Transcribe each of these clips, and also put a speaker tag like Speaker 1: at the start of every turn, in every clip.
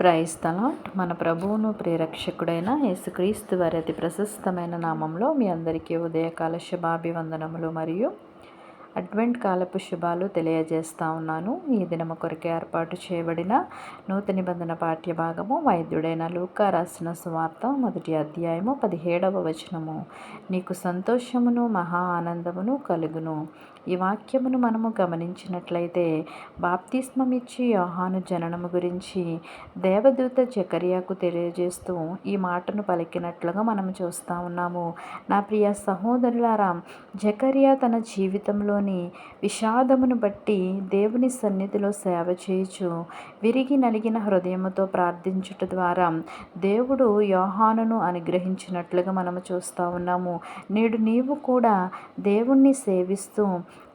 Speaker 1: Praise తలాట్ మన ప్రభువును ప్రేరక్షకుడైన యేసుక్రీస్తు వారి అతి ప్రశస్తమైన నామంలో మీ అందరికీ ఉదయకాల శుభాభివందనములు మరియు అడ్వెంట్ కాలపు శుభాలు తెలియజేస్తా ఉన్నాను. ఈ దినము కొరకే ఏర్పాటు చేయబడిన నూతన నిబంధన పాఠ్య భాగము వైద్యుడైన లూకా రాసిన సువార్త మొదటి అధ్యాయము పదిహేడవ వచనము. నీకు సంతోషమును మహా ఆనందమును కలుగును. ఈ వాక్యమును మనము గమనించినట్లయితే బాప్తిస్మమిచ్చి యోహాను జననము గురించి దేవదూత జకరియాకు తెలియజేస్తూ ఈ మాటను పలికినట్లుగా మనం చూస్తూ ఉన్నాము. నా ప్రియ సహోదరులారా జకర్యా తన జీవితంలోని విషాదమును బట్టి దేవుని సన్నిధిలో సేవ చేయుచు విరిగి నలిగిన హృదయముతో ప్రార్థించుట ద్వారా దేవుడు యోహానును అనుగ్రహించినట్లుగా మనము చూస్తూ ఉన్నాము. నేడు నీవు కూడా దేవుణ్ణి సేవిస్తూ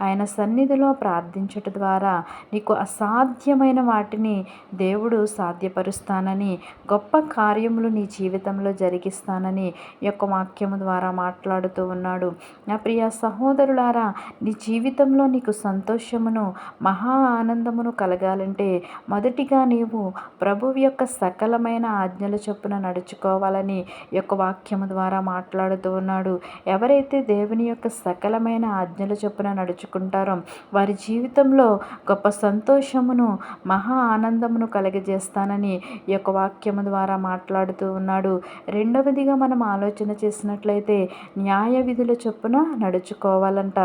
Speaker 1: ఆయన సన్నిధిలో ప్రార్థించుట ద్వారా నీకు అసాధ్యమైన వాటిని దేవుడు సాధ్యపరుస్తానని గొప్ప కార్యములు నీ జీవితంలో జరిగిస్తానని యొక్క వాక్యము ద్వారా మాట్లాడుతూ ఉన్నాడు. నా ప్రియ సహోదరులారా నీ జీవితంలో నీకు సంతోషమును మహా ఆనందమును కలగాలంటే మొదటిగా నీవు ప్రభువు యొక్క సకలమైన ఆజ్ఞల చొప్పున నడుచుకోవాలని యొక్క వాక్యము ద్వారా మాట్లాడుతూ ఉన్నాడు. ఎవరైతే దేవుని యొక్క సకలమైన ఆజ్ఞల చొప్పున నడుచుకుంటారో. వారి జీవితంలో గొప్ప సంతోషమును మహా ఆనందమును కలగజేస్తానని ఈ యొక్క వాక్యము ద్వారా మాట్లాడుతూ ఉన్నాడు. రెండవదిగా మనం ఆలోచన చేసినట్లయితే న్యాయ విధుల చొప్పున నడుచుకోవాలంట.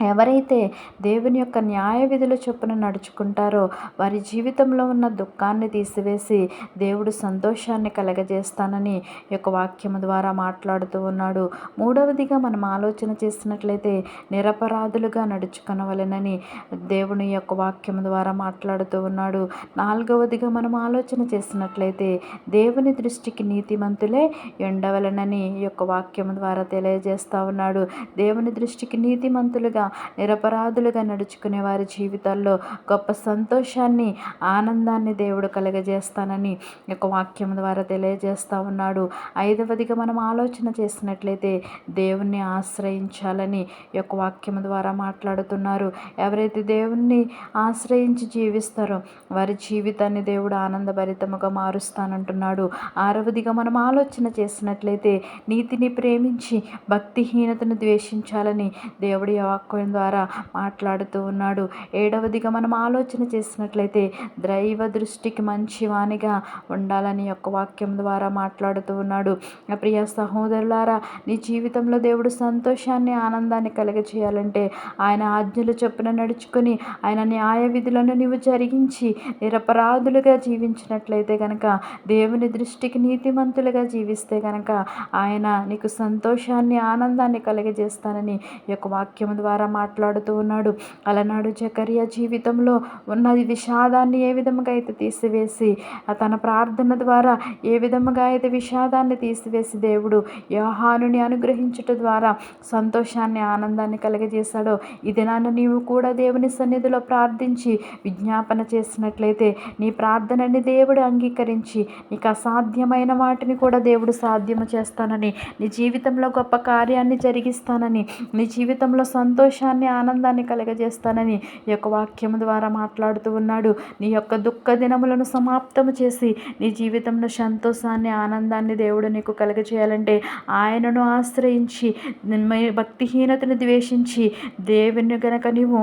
Speaker 1: ఎవరైతే దేవుని యొక్క న్యాయ విధుల చొప్పున నడుచుకుంటారో వారి జీవితంలో ఉన్న దుఃఖాన్ని తీసివేసి దేవుడు సంతోషాన్ని కలగజేస్తానని యొక్క వాక్యము ద్వారా మాట్లాడుతూ ఉన్నాడు. మూడవదిగా మనం ఆలోచన చేసినట్లయితే నిరపరాధులుగా నడుచుకొనవలెనని దేవుని యొక్క వాక్యం ద్వారా మాట్లాడుతూ ఉన్నాడు. నాలుగవదిగా మనం ఆలోచన చేసినట్లయితే దేవుని దృష్టికి నీతిమంతులే ఎండవలనని యొక్క వాక్యం ద్వారా తెలియజేస్తూ ఉన్నాడు. దేవుని దృష్టికి నీతిమంతులుగా నిరపరాధులుగా నడుచుకునే వారి జీవితాల్లో గొప్ప సంతోషాన్ని ఆనందాన్ని దేవుడు కలగజేస్తానని యొక్క వాక్యం ద్వారా తెలియజేస్తూ ఉన్నాడు. ఐదవదిగా మనం ఆలోచన చేసినట్లయితే దేవుణ్ణి ఆశ్రయించాలని యొక్క వాక్యం ద్వారా మాట్లాడుతున్నారు. ఎవరైతే దేవుణ్ణి ఆశ్రయించి జీవిస్తారో వారి జీవితాన్ని దేవుడు ఆనందభరితముగా మారుస్తానంటున్నాడు. ఆరవదిగా మనం ఆలోచన చేసినట్లయితే నీతిని ప్రేమించి భక్తిహీనతను ద్వేషించాలని దేవుడి వాక్యం ద్వారా మాట్లాడుతూ ఉన్నాడు. ఏడవదిగా మనం ఆలోచన చేసినట్లయితే దైవ దృష్టికి మంచి వాణిగా ఉండాలని యొక్క వాక్యం ద్వారా మాట్లాడుతూ ఉన్నాడు. నా ప్రియ సహోదరులారా నీ జీవితంలో దేవుడు సంతోషాన్ని ఆనందాన్ని కలగచేయాలంటే ఆయన ఆజ్ఞలు చొప్పున నడుచుకొని ఆయన న్యాయ విధులను నీవు జరిగించి నిరపరాధులుగా జీవించినట్లయితే కనుక దేవుని దృష్టికి నీతిమంతులుగా జీవిస్తే కనుక ఆయన నీకు సంతోషాన్ని ఆనందాన్ని కలగజేస్తానని ఈ యొక్క వాక్యం ద్వారా మాట్లాడుతూ ఉన్నాడు. అలనాడు జకర్య జీవితంలో ఉన్నది విషాదాన్ని ఏ విధముగా అయితే తీసివేసి తన ప్రార్థన ద్వారా ఏ విధముగా అయితే విషాదాన్ని తీసివేసి దేవుడు యోహానుని అనుగ్రహించుట ద్వారా సంతోషాన్ని ఆనందాన్ని కలగజేశాడో ఇది నాన్న నీవు కూడా దేవుని సన్నిధిలో ప్రార్థించి విజ్ఞాపన చేసినట్లయితే నీ ప్రార్థనని దేవుడు అంగీకరించి నీకు అసాధ్యమైన వాటిని కూడా దేవుడు సాధ్యము చేస్తానని నీ జీవితంలో గొప్ప కార్యాన్ని జరిగిస్తానని నీ జీవితంలో సంతోషాన్ని ఆనందాన్ని కలగజేస్తానని ఈ యొక్క వాక్యం ద్వారా మాట్లాడుతూ ఉన్నాడు. నీ యొక్క దుఃఖ దినములను సమాప్తము చేసి నీ జీవితంలో సంతోషాన్ని ఆనందాన్ని దేవుడు నీకు కలగజేయాలంటే ఆయనను ఆశ్రయించి భక్తిహీనతను ద్వేషించి దేవుని గనక నీవు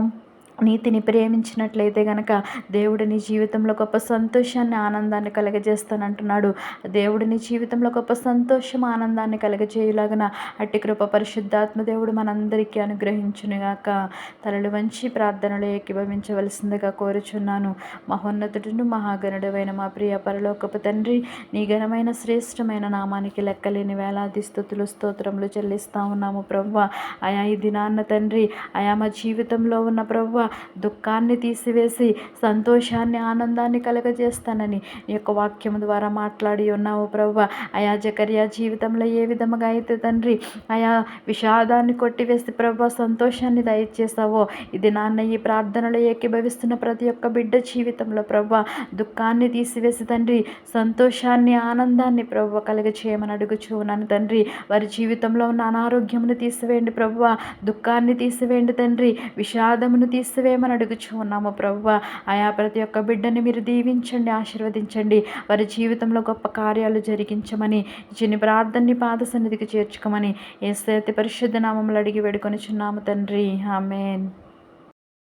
Speaker 1: నీతిని ప్రేమించినట్లయితే గనక దేవుడు నీ జీవితంలో గొప్ప సంతోషాన్ని ఆనందాన్ని కలగజేస్తానంటున్నాడు. దేవుడు నీ జీవితంలో గొప్ప సంతోషం ఆనందాన్ని కలగజేయులాగన అట్టి కృప పరిశుద్ధాత్మ దేవుడు మనందరికీ అనుగ్రహించునుగాక. తలలు వంచి ప్రార్థనలు ఏకీభవించవలసిందిగా కోరుచున్నాను. మహోన్నతుడును మహాగణుడైన మా ప్రియ పరలోకపు తండ్రి నీ ఘనమైన శ్రేష్టమైన నామానికి లెక్కలేని వేలాది స్థుతులు స్తోత్రములు చెల్లిస్తా ఉన్నాము ప్రవ్వ. ఆయా ఈ దినాన్న తండ్రి ఆయా మా జీవితంలో ఉన్న ప్రవ్వ దుఃఖాన్ని తీసివేసి సంతోషాన్ని ఆనందాన్ని కలగజేస్తానని నీ యొక్క వాక్యం ద్వారా మాట్లాడి ఉన్నావు ప్రభు ఆయా జకర్యా జీవితంలో ఏ విధముగా అయితే తండ్రి ఆయా విషాదాన్ని కొట్టివేసి ప్రభు సంతోషాన్ని దయచేసావో ఇది నాన్న ఈ ప్రార్థనలో ఏకీభవిస్తున్న ప్రతి ఒక్క బిడ్డ జీవితంలో ప్రభు దుఃఖాన్ని తీసివేసి తండ్రి సంతోషాన్ని ఆనందాన్ని ప్రభు కలగచేయమని అడుగుచూ ఉన్నాను తండ్రి. వారి జీవితంలో ఉన్న అనారోగ్యమును తీసివేయండి ప్రభు దుఃఖాన్ని తీసివేయండి తండ్రి విషాదమును తీసి తీసివేయమని అడుగుచు ఉన్నాము ప్రభు ఆయా ప్రతి ఒక్క బిడ్డని మీరు దీవించండి ఆశీర్వదించండి. వారి జీవితంలో గొప్ప కార్యాలు జరిగించమని చిన్ని ప్రార్థనని పాద సన్నిధికి చేర్చుకోమని ఏసైతే పరిశుద్ధ నామములు అడిగి వేడుకొని చున్నాము తండ్రి. ఆమెన్.